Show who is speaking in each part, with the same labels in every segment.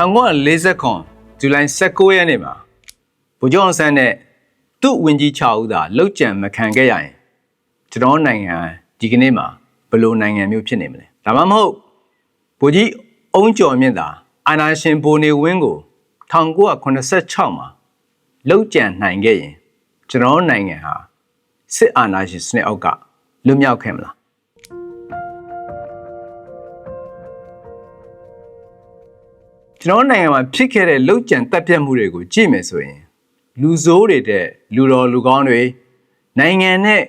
Speaker 1: 1940ခုဇူလိုင်19ရက်နေ့မှာဗိုလ်ချုပ်အောင်ဆန်းနဲ့သူ့ဝင်ကြီး6ဦးသာလောက်ကျန်မခံခဲ့ရရင်ကျွန်တော်နိုင်ငံဒီကနေ့မှာဘယ်လိုနိုင်ငံမျိုးဖြစ်နေမလဲဒါမှမဟုတ်ဗိုလ်ကြီးအုံးကျော်မြင့်သာအာနာရှင်ဘိုနေဝင်းကို1986မှာလောက်ကျန်နိုင်ခဲ့ရင်ကျွန်တော်နိုင်ငံဟာစစ်အာဏာရှင်စနစ်အောက်ကလွတ်မြောက်ခဲ့မလား ကျွန်တော်နိုင်ငံမှာဖြစ်ခဲ့တဲ့လောက်ကျန်တပ်ပြတ်မှုတွေကိုကြည့်မယ်ဆိုရင် လူဆိုးတွေတဲ့လူတော်လူကောင်းတွေနိုင်ငံနဲ့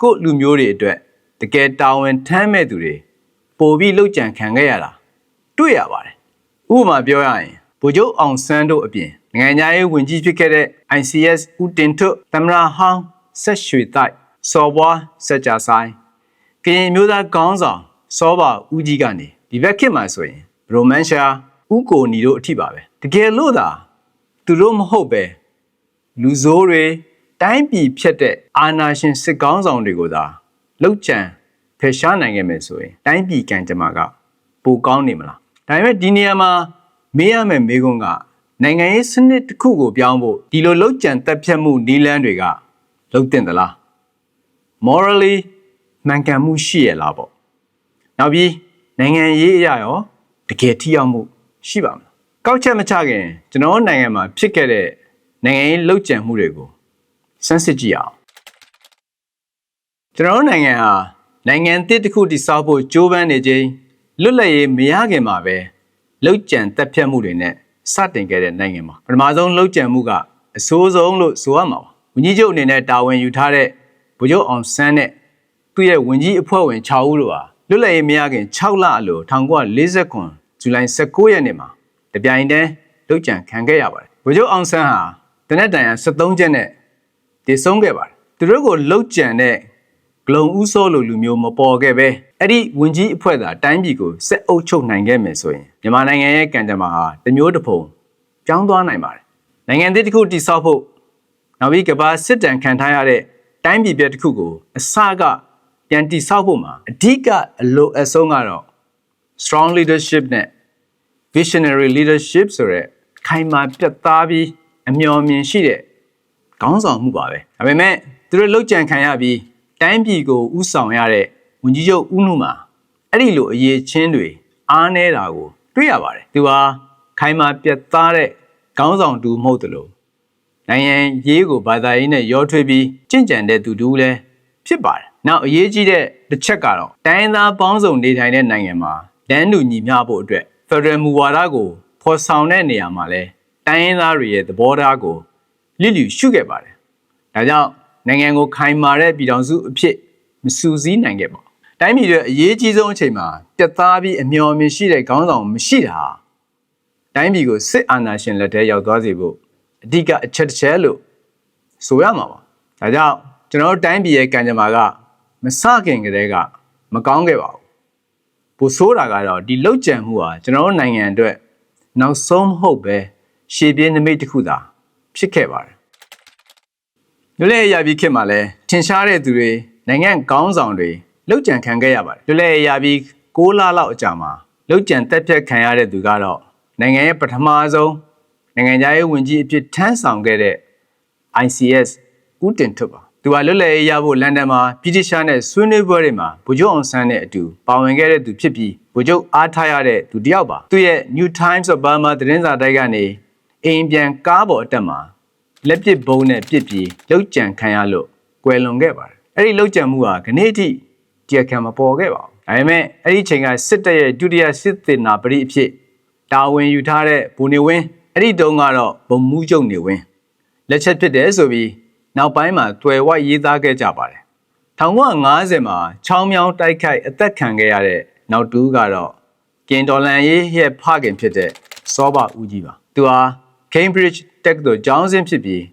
Speaker 1: ကိုယ့်လူမျိုးတွေအတွက်တကယ်တာဝန်ထမ်းမဲ့သူတွေပို့ပြီးလောက်ကျန်ခံခဲ့ရတာတွေ့ရပါတယ်ဥပမာပြောရရင်ဗိုလ်ချုပ်အောင်ဆန်းတို့အပြင်နိုင်ငံသားရေးဝန်ကြီးဖြစ်ခဲ့တဲ့ ICS ဦးတင်ထွတ်သမရဟောင်းဆက်ရွှေတိုက်စော်ဘွားစက်ကြဆိုင်ကရင်မျိုးသားကောင်းဆောင်စောပါဦးကြီးကနေဒီဘက်ခေတ်မှာဆိုရင်ရိုမန်ရှာ ဥကိုနီတို့အထိပါပဲတကယ်လို့သာသူတို့မဟုတ်ပဲလူဆိုးတွေတိုင်းပြည်ဖြတ်တဲ့အာဏာရှင်စစ်ကောင်းဆောင်တွေကိုသာလှုပ်ချံဖယ်ရှားနိုင်ခဲ့မယ်ဆိုရင်တိုင်းပြည်ကံကြမ္မာကပိုကောင်းနေမလားဒါပေမဲ့ဒီနေရာမှာမေးရမယ့်မေးခွန်းကနိုင်ငံရေးစနစ်တစ်ခုကိုပြောင်းဖို့ဒီလိုလှုပ်ကြံတက်ဖြတ်မှုနီးလန်းတွေကလှုပ်တင်သလား morally မှန်ကန်မှုရှိရလားပေါ့နောက်ပြီးနိုင်ငံရေးအရာရောတကယ်ထိရောက်မှု ရှိပါမလားကောက်ချက်မချခင်ကျွန်တော်တို့နိုင်ငံမှာဖြစ်ခဲ့တဲ့နိုင်ငံရေးလှုပ်ကြံမှုတွေကိုစမ်းစစ်ကြည့်အောင်ကျွန်တော်တို့နိုင်ငံဟာနိုင်ငံအသစ်တစ်ခုတည်ဆောက်ဖို့ကြိုးပမ်းနေခြင်းလွတ်လပ်ရေးမရခင်မှာပဲလှုပ်ကြံတက်ဖြတ်မှုတွေနဲ့စတင်ခဲ့တဲ့နိုင်ငံမှာပထမဆုံးလှုပ်ကြံမှုကအဆိုးဆုံးလို့ဆိုရမှာပါဝန်ကြီးချုပ်အနေနဲ့တာဝန်ယူထားတဲ့ဗိုလ်ချုပ်အောင်ဆန်းနဲ့သူ့ရဲ့ဝန်ကြီးအဖွဲ့ဝင်6ဦးတို့ဟာလွတ်လပ်ရေးမရခင်6လအလို1940ခု ဇူလိုင်19ရက်နေ့မှာတပြိုင်တည်းလှုပ်ကြံခံခဲ့ရပါတယ်ဗိုလ်ချုပ်အောင်ဆန်းဟာတနက်တန်ရ73ချက်နဲ့တည်ဆုံးခဲ့ပါတယ်သူတို့ကိုလှုပ်ကြံတဲ့ဂလုံဥဆိုးလိုလူမျိုးမပေါ်ခဲ့ပဲအဲ့ဒီဝင်ကြီးအဖွဲ့သာတိုင်းပြည်ကိုစက်အုပ်ချုပ်နိုင်ခဲ့မယ်ဆိုရင်မြန်မာနိုင်ငံရဲ့ကံကြမ္မာဟာတစ်မျိုးတစ်ဖုံပြောင်းသွားနိုင်ပါတယ်နိုင်ငံသစ်တစ်ခုတည်ဆောက်ဖို့နောက်ပြီးကမ္ဘာစစ်တမ်းခံထားရတဲ့တိုင်းပြည်ပြတစ်ခုကိုအစကပြန်တည်ဆောက်ဖို့မှာအဓိကအလိုအဆုံးကတော့ strong leadership နဲ့ visionary leadership ဆိုရက်ခိုင်မာပြတ်သားပြီးအမျှော်မြင်ရှိတဲ့ခေါင်းဆောင်မှုပါပဲဒါပေမဲ့သူတို့လောက်ကြံခံရပြီးတိုင်းပြည်ကိုဥဆောင်ရတဲ့ဝန်ကြီးချုပ်ဦးနုမှာအဲ့ဒီလိုအရေးချင်းတွေအားနေတာကို တွေ့ရပါတယ်သူဟာခိုင်မာပြတ်သားတဲ့ခေါင်းဆောင်တူမဟုတ်သလိုနိုင်ငံရေးကိုဘာသာရေးနဲ့ရောထွေးပြီးကြင့်ကြံတဲ့သူတူလည်းဖြစ်ပါတယ်နောက်အရေးကြီးတဲ့တစ်ချက်ကတော့တိုင်းသားပေါင်းစုံနေထိုင်တဲ့နိုင်ငံမှာတန်းတူညီမျှဖို့အတွက် Federal မူဝါဒကိုဖော်ဆောင်တဲ့နေရာမှာလဲတိုင်းရင်းသားတွေရဲ့သဘောထားကိုလစ်လျူရှုခဲ့ပါတယ်။ဒါကြောင့်နိုင်ငံကိုခိုင်မာတဲ့ပြည်ထောင်စုအဖြစ်မစူးစီးနိုင်ခဲ့ပါဘူး။တိုင်းပြည်ရဲ့အရေးကြီးဆုံးအချိန်မှာပြတ်သားပြီးအမျော်အမြင်ရှိတဲ့ခေါင်းဆောင်မရှိတာဟာတိုင်းပြည်ကိုစစ်အာဏာရှင်လက်ထဲရောက်သွားစေဖို့အဓိကအချက်တစ်ချက်လို့ဆိုရမှာပါ။ဒါကြောင့်ကျွန်တော်တို့တိုင်းပြည်ရဲ့ကံကြမ္မာကမစခင်ကတည်းကမကောင်းခဲ့ပါဘူး။ ပိုဆိုးတာကတော့ဒီလောက်ကြံမှုဟာကျွန်တော်တို့နိုင်ငံအတွက်နောက်ဆုံးမဟုတ်ပဲရှေ့ပြေးနမိတ်တစ်ခုသာဖြစ်ခဲ့ပါတယ်။လွတ်လပ်ရပြီးခေတ်မှာလဲထင်ရှားတဲ့သူတွေနိုင်ငံကောင်းဆောင်တွေလောက်ကြံခံခဲ့ရပါတယ်။လွတ်လပ်ရပြီး6လလောက်အကြာမှာလောက်ကြံတက်ဖြတ်ခံရတဲ့သူကတော့နိုင်ငံရဲ့ပထမဆုံးနိုင်ငံခြားရေးဝန်ကြီးအဖြစ်ထမ်းဆောင်ခဲ့တဲ့ ICS ဦးတင်ထွတ်ပါ သူကလွတ်လပ်ရေးရဖို့လန်ဒန်မှာပြည်တိရှားနဲ့ဆွေးနွေးပွဲတွေမှာဗိုလ်ချုပ်အောင်ဆန်းနဲ့အတူပါဝင်ခဲ့တဲ့သူဖြစ်ပြီးဗိုလ်ချုပ်အားထားရတဲ့သူတစ်ယောက်ပါသူရဲ့ New Times of Burma သတင်းစာတိုက်ကနေအိမ်ပြန်ကားပေါ်အတက်မှာလက်ပစ်ဘုံနဲ့ပစ်ပြီးလှုပ်ကြံခံရလို့ကွယ်လွန်ခဲ့ပါတယ်အဲ့ဒီလှုပ်ကြံမှုဟာခနေ့အထိကြက်ခံမပေါ်ခဲ့ပါဘူးဒါပေမဲ့အဲ့ဒီချိန်ကစစ်တပ်ရဲ့ဒုတိယစစ်သေနာပရိအဖြစ်တာဝန်ယူထားတဲ့ဘူနေဝင်းအဲ့ဒီတုန်းကတော့ဗိုလ်မှူးချုပ်နေဝင်းလက်ချက်ဖြစ်တယ်ဆိုပြီး နောက်ပိုင်းမှာတွယ်ဝရေးသားခဲ့ကြပါတယ်1950မှာချောင်းမြောင်းတိုက်ခိုက်အသက်ခံခဲ့ရတဲ့နောက်တူးကတော့ကင်ဒေါ်လန်ရေးရဲ့ဖခင်ဖြစ်တဲ့စောဘဦးကြီးပါသူဟာ Cambridge တက္ကသိုလ်ကျောင်းဆင်းဖြစ်ပြီး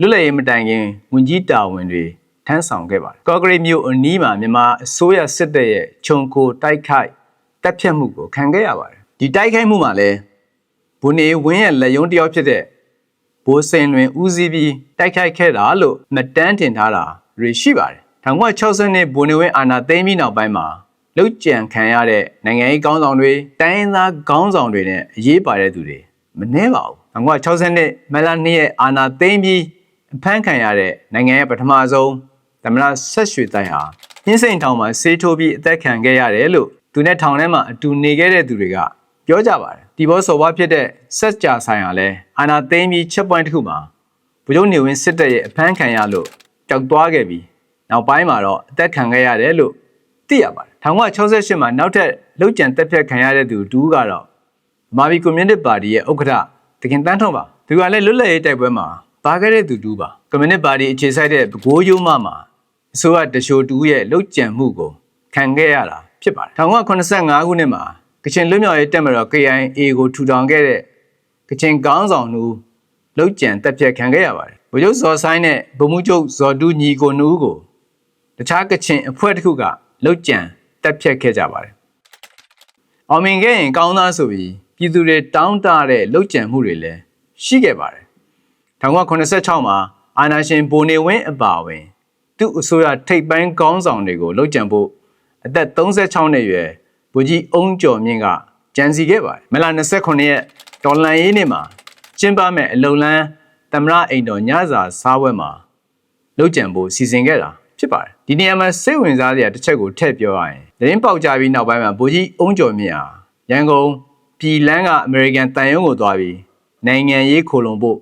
Speaker 1: လွတ်လပ်ရေးမတိုင်ခင်ဝန်ကြီးတာဝန်တွေထမ်းဆောင်ခဲ့ပါတယ်ကော့ဂရိတ်မြို့အနီးမှာမြန်မာအစိုးရစစ်တပ်ရဲ့ခြုံကိုတိုက်ခိုက်တပ်ဖြတ်မှုကိုခံခဲ့ရပါတယ်ဒီတိုက်ခိုက်မှုမှာလည်းဘုနေဝင်းရဲ့လက်ယုံတစ်ယောက်ဖြစ်တဲ့ဗ ဘိုးစိန်လွင်ဦးစီးပြီးတိုက်ခိုက်ခဲ့တာလို့မတန်းတင်ထားတာတွေရှိပါတယ်1960နှစ်ဗိုလ်နေဝင်းအာဏာသိမ်းပြီးနောက်ပိုင်းမှာလုတ်ကြံခံရတဲ့နိုင်ငံရေးခေါင်းဆောင်တွေတိုင်းရင်းသားခေါင်းဆောင်တွေနဲ့အရေးပါတဲ့သူတွေမနှဲပါဘူး1960နှစ်မလ2ရက်အာဏာသိမ်းပြီးအဖမ်းခံရတဲ့နိုင်ငံရဲ့ပထမဆုံးသမ္မတဆက်ရွှေတိုင်ဟာညှင်းစိန်ထောင်မှာဆေးထိုးပြီးအသက်ခံခဲ့ရတယ်လို့သူနဲ့ထောင်ထဲမှာအတူနေခဲ့တဲ့သူတွေက ပြောကြပါတယ်ဒီဘောစော်ဘွားဖြစ်တဲ့ဆက်ကြာဆိုင်ဟာလည်းအာနာသိမ်းပြီးချက်ပွိုင်းတစ်ခုမှာဗိုလ်ချုပ်နေဝင်းစစ်တပ်ရဲ့အဖမ်းခံရလို့ကြောက်သွားခဲ့ပြီးနောက်ပိုင်းမှာတော့အသက်ခံခဲ့ရတယ်လို့သိရပါတယ်1968မှာနောက်ထပ်လှုပ်ကြံတက်ဖြတ်ခံရတဲ့သူတူကတော့မာဘီကွန်မြူနတီပါတီရဲ့ဥက္ကဋ္ဌတခင်တန်းထုံးပါသူကလည်းလွတ်လပ်ရေးတိုက်ပွဲမှာပါခဲ့တဲ့သူတူပါကွန်မြူနတီပါတီအခြေစိုက်တဲ့ဘကိုးရိုးမမှာအစိုးရတရှိုတူရဲ့လှုပ်ကြံမှုကိုခံခဲ့ရတာဖြစ်ပါတယ်1985ခုနှစ်မှာ ကချင်လွတ်မြောက်ရေးတပ်မတော် KIA ကိုထူထောင်ခဲ့တဲ့ကချင်ကောင်းဆောင်နှူလှုပ်ကြံတက်ဖြတ်ခံခဲ့ရပါတယ်ဗိုလ်ချုပ်ဇော်ဆိုင်နဲ့ဗိုလ်မှူးချုပ်ဇော်တူးညီကိုနှူကိုတခြားကချင်အဖွဲ့တစ်ခုကလှုပ်ကြံတက်ဖြတ်ခဲ့ကြပါတယ်အောင်မြင်ခဲ့ရင်ကောင်းသားဆိုပြီးပြည်သူတွေတောင်းတတဲ့လှုပ်ကြံမှုတွေလည်းရှိခဲ့ပါတယ်1986မှာအာနာရှင်ဘိုနေဝင်းအပါအဝင်သူ့အစိုးရထိပ်ပိုင်းကောင်းဆောင်တွေကိုလှုပ်ကြံဖို့အသက်36နှစ်အရွယ် ဗိုလ်ကြီးအုံးကျော်မြင့်ကကြံစီခဲ့ပါတယ်မလ29ရက်ဒေါ်လန်ရေးနေ့မှာကျင်းပမဲ့အလုံလန်းသမရအိမ်တော်ညစာစားပွဲမှာလှုပ်ကြံဖို့စီစဉ်ခဲ့တာဖြစ်ပါတယ်ဒီနေရာမှာစိတ်ဝင်စားစရာတစ်ချက်ကိုထည့်ပြောရရင်သတင်းပေါက်ကြပြီးနောက်ပိုင်းမှာဗိုလ်ကြီးအုံးကျော်မြင့်ဟာရန်ကုန်ပြည်လန်းကအမေရိကန်တန်ရုံးကိုသွားပြီးနိုင်ငံရေးခိုလုံဖို့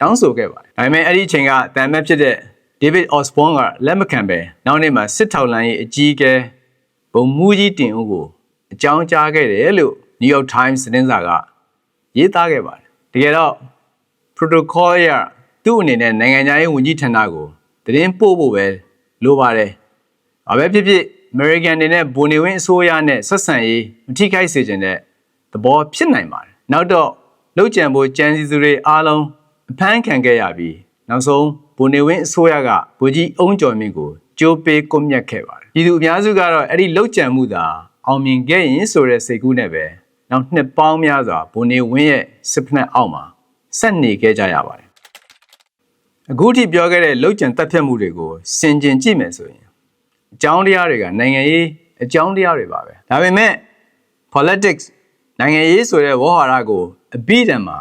Speaker 1: တောင်းဆိုခဲ့ပါတယ်ဒါပေမဲ့အဲ့ဒီအချိန်ကတန်မက်ဖြစ်တဲ့ David Osborne ကလက်မခံပဲနောက်နေ့မှာစစ်ထောက်လှမ်းရေးအကြီးအကဲဘုံမူကြီးတင်ဦးကို အကြောင်းကြားခဲ့တယ်လို့ New York Times သတင်းစာကရေးသားခဲ့ပါတယ်တကယ်တော့ protocol ရသူ့အနေနဲ့နိုင်ငံခြားရေးဝန်ကြီးဌာနကိုသတင်းပို့ဖို့ပဲလိုပါတယ်။ဘာပဲဖြစ်ဖြစ် American တွေနဲ့ဘိုနေဝင်းအစိုးရနဲ့ဆက်ဆံရေးမထိခိုက်စေချင်တဲ့သဘောဖြစ်နိုင်ပါတယ်။နောက်တော့လှုပ်ကြံဖို့ကြံစည်သူတွေအားလုံးအဖမ်းခံခဲ့ရပြီးနောက်ဆုံးဘိုနေဝင်းအစိုးရကဗိုလ်ကြီးအုံးကျော်မြင့်ကိုကြိုးပေးကွပ်မျက်ခဲ့ပါတယ်။ပြည်သူအများစုကတော့အဲ့ဒီလှုပ်ကြံမှုသာ အောင်မြင်ခဲ့ရင်ဆိုတဲ့စိတ်ကူးနဲ့ပဲနောက်နှစ်ပေါင်းများစွာဘိုနေဝင်းရဲ့စစ်ဖက်အောက်မှာဆက်နေခဲ့ကြရပါတယ်။အခုထိပြောခဲ့တဲ့လှုပ်ကြံတက်ဖြတ်မှုတွေကိုစင်ကျင်ကြည့်မယ်ဆိုရင်အကြောင်းတရားတွေကနိုင်ငံရေးအကြောင်းတရားတွေပါပဲ။ဒါပေမဲ့ politics နိုင်ငံရေးဆိုတဲ့ဝေါ်ဟာရကိုအဘိဓမ္မာ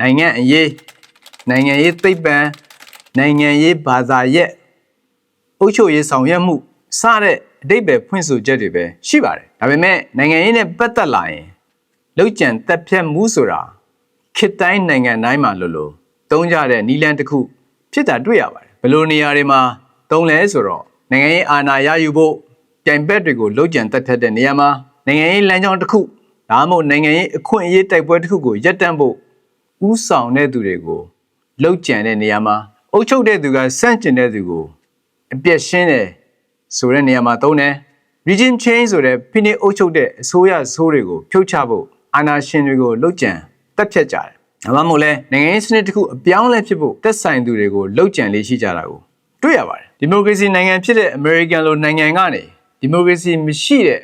Speaker 1: နိုင်ငံအရေးနိုင်ငံရေးသိပ္ပံနိုင်ငံရေးဘာသာရက်အုပ်ချုပ်ရေးဆောင်ရွက်မှုစတဲ့ အတိတ်ပဲဖွင့်ဆိုချက်တွေပဲရှိပါတယ်ဒါပေမဲ့နိုင်ငံရေးနဲ့ပတ်သက်လာရင်လောက်ကျန်တက်ဖြတ်မှုဆိုတာခေတ်တိုင်းနိုင်ငံတိုင်းမှာလို့လို့သုံးကြတဲ့နီလန်တစ်ခု ဖြစ်တာတွေ့ရပါတယ်ဘယ်လိုနေရာတွေမှာသုံးလဲဆိုတော့နိုင်ငံရေးအာဏာရယူဖို့ပြိုင်ဘက်တွေကိုလောက်ကျန်တက်ဖြတ်တဲ့နေရာမှာနိုင်ငံရေးလမ်းကြောင်းတစ်ခုဒါမှမဟုတ်နိုင်ငံရေးအခွင့်အရေးတိုက်ပွဲတစ်ခုကိုရပ်တန့်ဖို့ဥဆောင်တဲ့သူတွေကိုလှုပ်ကြံတဲ့နေရာမှာအုပ်ချုပ်တဲ့သူကစန့်ကျင်တဲ့သူကိုအပြက်ရှင်းတယ် ဆိုတဲ့နေရာမှာသုံးတယ် regime change ဆိုတဲ့ဖိနှိပ်အုပ်ချုပ်တဲ့အစိုးရဆိုးတွေကိုဖြုတ်ချဖို့အာဏာရှင်တွေကိုလှုပ်ကြံတက်ဖြတ်ကြတယ်။ဒါမှမဟုတ်လဲနိုင်ငံရေးစနစ်တစ်ခုအပြောင်းလဲဖြစ်ဖို့တက်ဆိုင်သူတွေကိုလှုပ်ကြံလေးရှိကြတာကိုတွေ့ရပါတယ်။ဒီမိုကရေစီနိုင်ငံဖြစ်တဲ့အမေရိကန်လိုနိုင်ငံကနေဒီမိုကရေစီမရှိတဲ့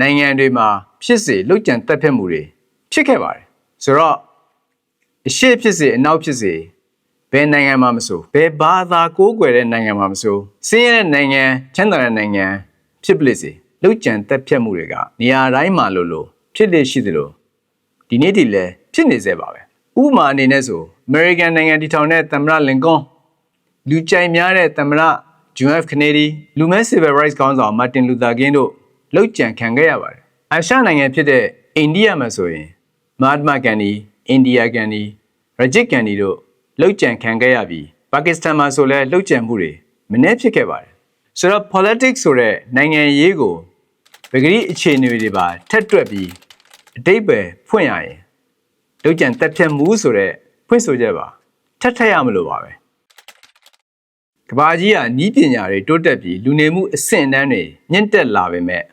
Speaker 1: နိုင်ငံတွေမှာဖြစ်စေလှုပ်ကြံတက်ဖြတ်မှုတွေဖြစ်ခဲ့ပါတယ်။ဆိုတော့အရှိဖြစ်စေအနောက်ဖြစ်စေ ဘယ်နိုင်ငံမှာမဆိုဘယ်ဘာသာကိုးကွယ်တဲ့နိုင်ငံမှာမဆိုစင်းရဲတဲ့နိုင်ငံချမ်းသာတဲ့နိုင်ငံဖြစ်ပလိစေလှုပ်ကြံတက်ဖြတ်မှုတွေကနေရာတိုင်းမှာလို့လို့ဖြစ်လေရှိသလိုဒီနေ့ဒီလည်းဖြစ်နေသေးပါပဲဥပမာအနေနဲ့ဆို American နိုင်ငံတည်ထောင်တဲ့သမ္မတလင်ကွန်လူကြိုက်များတဲ့သမ္မတ John F Kennedy လူမဲ Civil Rights ခေါင်းဆောင် Martin Luther King တို့လှုပ်ကြံခံခဲ့ရပါတယ်အာရှနိုင်ငံဖြစ်တဲ့အိန္ဒိယမှာဆိုရင် Mahatma Gandhi, India Gandhi, Rajiv Gandhi တို့ လှုပ်ကြံခံခဲ့ရပြီးပါကစ္စတန်မှာဆိုလည်းလှုပ်ကြံမှုတွေမနှဲဖြစ်ခဲ့ပါတယ်ဆိုတော့ politics ဆိုတဲ့နိုင်ငံရေးကိုပဂရိအခြေအနေတွေပါထက်တွက်ပြီးအတိတ်ပဲဖွင့်ရရင်လှုပ်ကြံတက်ဖြတ်မှုဆိုတဲ့ဖွင့်ဆိုချက်ပါထက်ထက်ရမလို့ပါပဲကဘာကြီးကနီးပညာတွေတိုးတက်ပြီးလူနေမှုအဆင့်အတန်းတွေမြင့်တက်လာပေမဲ့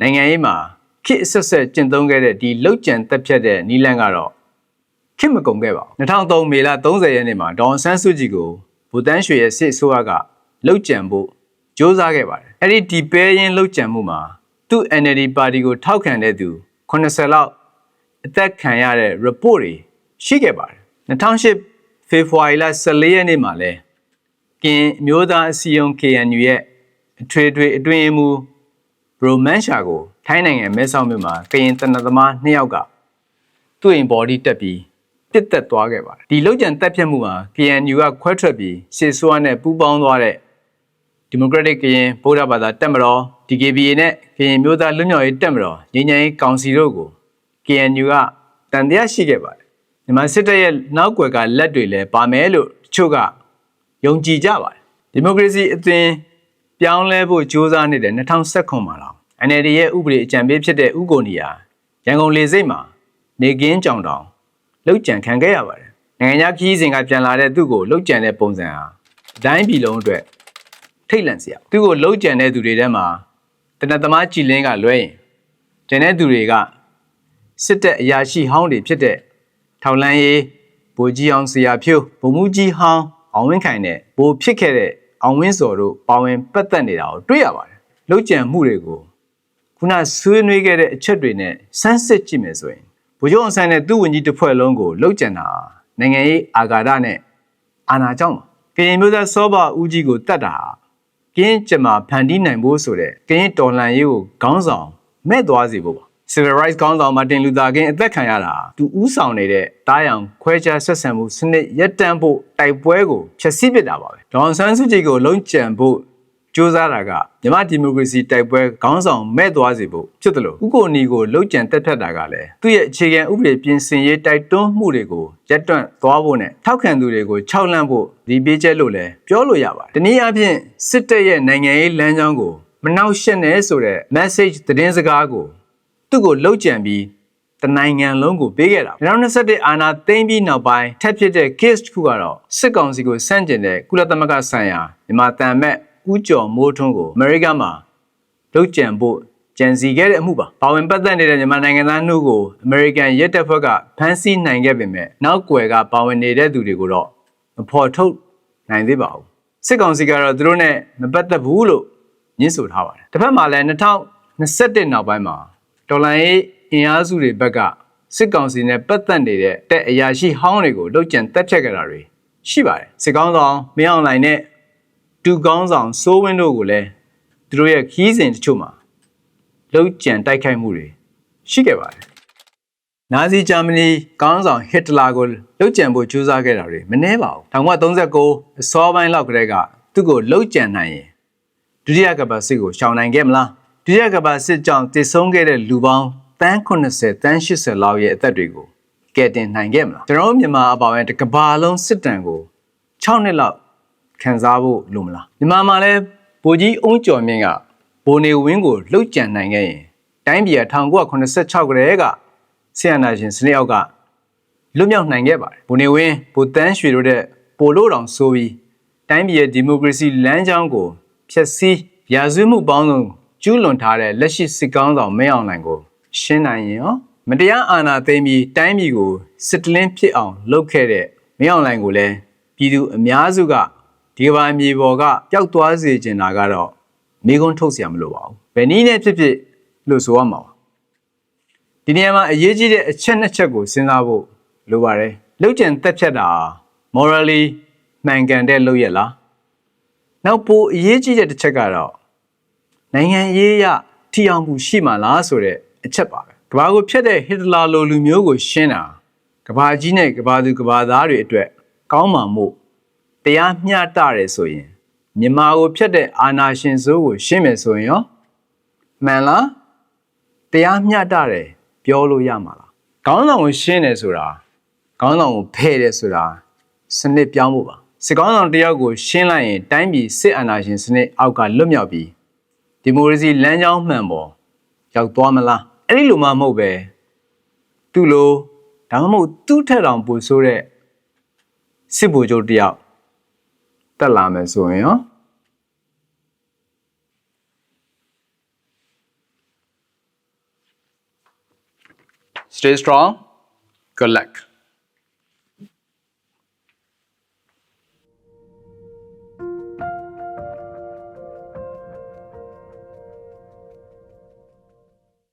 Speaker 1: နိုင်ငံရေးမှာခေတ်အဆက်ဆက်ကျင့်သုံးခဲ့တဲ့ဒီလှုပ်ကြံတက်ဖြတ်တဲ့နီလန်းကတော့ ခင်မကုန်ခဲ့ပါဘူး2003မေလ30ရက်နေ့မှာဒေါန်ဆန်းစုကြည်ကိုဘူတန်းရွှေရဲ့စစ်အစိုးရကလှုပ်ကြံဖို့စ조사ခဲ့ပါတယ်အဲ့ဒီဒီပဲရင်လှုပ်ကြံမှုမှာသူ့ NLD ပါတီကိုထောက်ခံတဲ့သူ80လောက်အသက်ခံရတဲ့ report တွေရှိခဲ့ပါတယ်2008ဖေဖော်ဝါရီလ14ရက်နေ့မှာလဲကင်အမျိုးသားအစည်းအရုံး KNU ရဲ့အထွေထွေအတွင်းရေးမှူးဘရိုမန်ရှာကိုထိုင်းနိုင်ငံမဲဆောက်မြို့မှာကရင်တနသမားနှစ်ယောက်ကသူ့အိမ်ဘော်ဒီတက်ပြီး ပြစ်တက်သွားခဲ့ပါတယ်ဒီလောက်ကျန်တက်ဖြတ်မှုမှာ KNU ကခွဲထွက်ပြီးရှေ့ဆိုးရနဲ့ပူးပေါင်းသွားတဲ့ဒီမိုကရက်တစ်ကရင်ဗုဒ္ဓဘာသာတက်မတော် DKBA နဲ့ကရင်မျိုးသားလွတ်မြောက်ရေးတက်မတော်ငြိမ်းချမ်းရေးကောင်စီတို့ကို KNU ကတန်တရားရှိခဲ့ပါတယ်။မြန်မာစစ်တပ်ရဲ့နောက်ွယ်ကလက်တွေလည်းပါမယ်လို့တချို့ကယုံကြည်ကြပါတယ်။ဒီမိုကရေစီအသွင်ပြောင်းလဲဖို့ကြိုးစားနေတဲ့2019မှာတော့ NLD ရဲ့ဥပဒေအကြံပေးဖြစ်တဲ့ဥကိုနီယာရန်ကုန်လေဆိပ်မှာနေကင်းကြောင်တောင် လှုပ်ကြံခံခဲ့ရပါတယ်။နိုင်ငံခြားခီးစဉ်ကပြန်လာတဲ့သူ့ကိုလှုပ်ကြံတဲ့ပုံစံဟာအတိုင်းပြည်လုံးအတွက်ထိတ်လန့်စရာသူ့ကိုလှုပ်ကြံတဲ့သူတွေထဲမှာတနတ်သမားကြည်လင်းကလွဲရင်ကျန်တဲ့သူတွေကစစ်တပ်အရာရှိဟောင်းတွေဖြစ်တဲ့ထောက်လန်းရေးဗိုလ်ကြီးအောင်ဆရာဖြိုးဗိုလ်မှူးကြီးဟောင်းအောင်ဝင်းခိုင်နဲ့ဗိုလ်ဖြစ်ခဲ့တဲ့အောင်ဝင်းစော်တို့ပါဝင်ပတ်သက်နေတာကိုတွေ့ရပါတယ်လှုပ်ကြံမှုတွေကိုခုနဆွေးနွေးခဲ့တဲ့အချက်တွေနဲ့စမ်းစစ်ကြည့်မယ်ဆိုရင် ဗိုလ်ချုပ်အောင်ဆန်းနဲ့သူ့ဝန်ကြီးတစ်ဖွဲ့လုံးကိုလှုပ်ကြံတာနိုင်ငံရေးအာဃာတနဲ့အာဏာကြောင့်ပါကရင်မျိုးသားစောဘဦးကြီးကိုတတ်တာဟာကင်းကြမှာဖန်တီးနိုင်ဖို့ဆိုတဲ့ကင်းတော်လှန်ရေးကိုခေါင်းဆောင်မဲ့သွားစေဖို့ပါ Civil Rights ခေါင်းဆောင်မာတင်လူသာကင်းအသက်ခံရတာသူဥဆောင်နေတဲ့တားရောင်ခွဲခြားဆက်ဆံမှုစနစ်ရပ်တန့်ဖို့တိုက်ပွဲကိုဖျက်ဆီးပစ်တာပါပဲဒေါန်ဆန်းစုကြည်ကိုလုံးကြံဖို့ စ조사တာကမြန်မာဒီမိုကရေစီတိုက်ပွဲခေါင်းဆောင်မဲ့သွားစေဖို့ဖြစ်တယ်လို့ဥကိုနီကိုလုံးကြံတက်ဖြတ်တာကလည်းသူ့ရဲ့အခြေခံဥပဒေပြင်ဆင်ရေးတိုက်တွန်းမှုတွေကိုရပ်တန့်သွားဖို့နဲ့ထောက်ခံသူတွေကိုခြောက်လန့်ဖို့ဒီပေးချက်လို့လည်းပြောလို့ရပါတယ်။ဒီနည်းအားဖြင့်စစ်တပ်ရဲ့နိုင်ငံရေးလမ်းကြောင်းကိုမနှောက်ယှက်နဲ့ဆိုတဲ့ message သတင်းစကားကိုသူ့ကိုလုံးကြံပြီးတနိုင်ငံလုံးကိုပေးခဲ့တာ2021အာနာသိမ့်ပြီးနောက်ပိုင်းထပ်ဖြစ်တဲ့ case တစ်ခုကတော့စစ်ကောင်စီကိုဆန့်ကျင်တဲ့ကုလသမဂ္ဂဆိုင်ရာမြန်မာတန်မဲ့ ဦးကျော်မိုးထွန်းကိုအမေရိကမှာလုံးကြံဖို့ကြံစီခဲ့တဲ့အမှုပါ။ပါဝင်ပတ်သက်နေတဲ့မြန်မာနိုင်ငံသားနှုတ်ကိုအမေရိကန်ရဲတပ်ဖွဲ့ကဖမ်းဆီးနိုင်ခဲ့ပေမဲ့နောက်ွယ်ကပါဝင်နေတဲ့သူတွေကိုတော့မဖော်ထုတ်နိုင်သေးပါဘူး။စစ်ကောင်စီကတော့သူတို့နဲ့မပတ်သက်ဘူးလို့ညှင်းဆိုထားပါတယ်။တစ်ဖက်မှာလည်း2021နောက်ပိုင်းမှာဒေါ်လာရေးအင်အားစုတွေဘက်ကစစ်ကောင်စီနဲ့ပတ်သက်နေတဲ့တဲ့အရာရှိဟောင်းတွေကိုလှုပ်ကြံတက်ဖြတ်ကြတာတွေရှိပါတယ်။စစ်ကောင်းဆောင်မင်းအောင်လှိုင်နဲ့ တူကောင်းဆောင်စိုးဝင်းတို့ကိုလည်းသူတို့ရဲ့ခီးစဉ်တချို့မှာလှုပ်ကြံတိုက်ခိုက်မှုတွေရှိခဲ့ပါတယ်။နာဇီဂျာမနီကောင်းဆောင်ဟစ်တလာကိုလှုပ်ကြံဖို့ကြိုးစားခဲ့တာတွေမနှဲပါဘူး။1939အစောပိုင်းလောက်ကတည်းကသူ့ကိုလှုပ်ကြံနိုင်ရင်ဒုတိယကမ္ဘာစစ်ကိုရှောင်နိုင်ခဲ့မလား။ဒုတိယကမ္ဘာစစ်ကြောင့်တည်ဆုံးခဲ့တဲ့လူပေါင်းတန်း80တန်း80လောက်ရဲ့အသက်တွေကိုကယ်တင်နိုင်ခဲ့မလား။ကျွန်တော်တို့မြန်မာအပါအဝင်တစ်ကမ္ဘာလုံးစစ်တမ်းကို6နှစ်လောက် ခံစားဖို့လိုမလားမြန်မာမှာလည်းဗိုလ်ကြီးအုံးကျော်မြင့်ကဘိုနေဝင်းကိုလှုပ်ကြံနိုင်ခဲ့ရင်တိုင်းပြည်1986ကတည်းကဆီယနာရှင်စနစ်အောက်ကလွတ်မြောက်နိုင်ခဲ့ပါတယ်ဗိုနေဝင်းဗိုတန်းရွှေတို့တဲ့ပိုလို့တောင်ဆိုပြီးတိုင်းပြည်ရဲ့ဒီမိုကရေစီလမ်းကြောင်းကိုဖျက်ဆီးရာဇဝတ်မှုပေါင်းစုံကျူးလွန်ထားတဲ့လက်ရှိစစ်ကောင်းဆောင်မင်းအောင်လှိုင်ကိုရှင်းနိုင်ရင်ရောမတရားအာဏာသိမ်းပြီးတိုင်းပြည်ကိုစစ်တလင်းဖြစ်အောင်လုပ်ခဲ့တဲ့မင်းအောင်လှိုင်ကိုလည်းပြည်သူအများစုက ဒီကဘာမြေပေါ်ကပျောက်သွားစေချင်တာကတော့မိကုန်းထုတ်เสียမလို့ပါဘူးဘယ်နည်းနဲ့ဖြစ်ဖြစ်လို့ဆိုရမှာပါဒီနေရာမှာအရေးကြီးတဲ့အချက်နှစ်ချက်ကိုစဉ်းစားဖို့လိုပါတယ်လှုပ်ကြံတက်ဖြတ်တာ morally မှန်ကန်တဲ့လုပ်ရလားနောက်ပိုအရေးကြီးတဲ့တစ်ချက်ကတော့နိုင်ငံရေးရထီအောင်မှုရှိမှလားဆိုတဲ့အချက်ပါပဲကဘာကိုဖျက်တဲ့ဟစ်တလာလိုလူမျိုးကိုရှင်းတာကဘာကြီးနဲ့ကဘာသူကဘာသားတွေအတွက်ကောင်းမှာမို့ တရားမျှတတယ်ဆိုရင်မြန်မာကိုဖျက်တဲ့အာဏာရှင်စိုးကိုရှင်းမယ်ဆိုရင်ရောမှန်လားတရားမျှတတယ်ပြောလို့ရမှာလားခေါင်းဆောင်ကိုရှင်းတယ်ဆိုတာခေါင်းဆောင်ကိုဖဲ့တယ်ဆိုတာစနစ်ပြောင်းဖို့ပါစစ်ကောင်းဆောင်တယောက်ကိုရှင်းလိုက်ရင်တိုင်းပြည်စစ်အာဏာရှင်စနစ်အောက်ကလွတ်မြောက်ပြီးဒီမိုကရေစီလမ်းကြောင်းမှန်ပေါ်ရောက်သွားမလားအဲ့ဒီလိုမှမဟုတ်ပဲသူ့လိုဒါမှမဟုတ်သူ့ထက်တောင်ပိုဆိုးတဲ့စစ်ဗိုလ်ချုပ်တယောက် တက်လာမယ်ဆိုရင်ရော Stay strong. Good luck.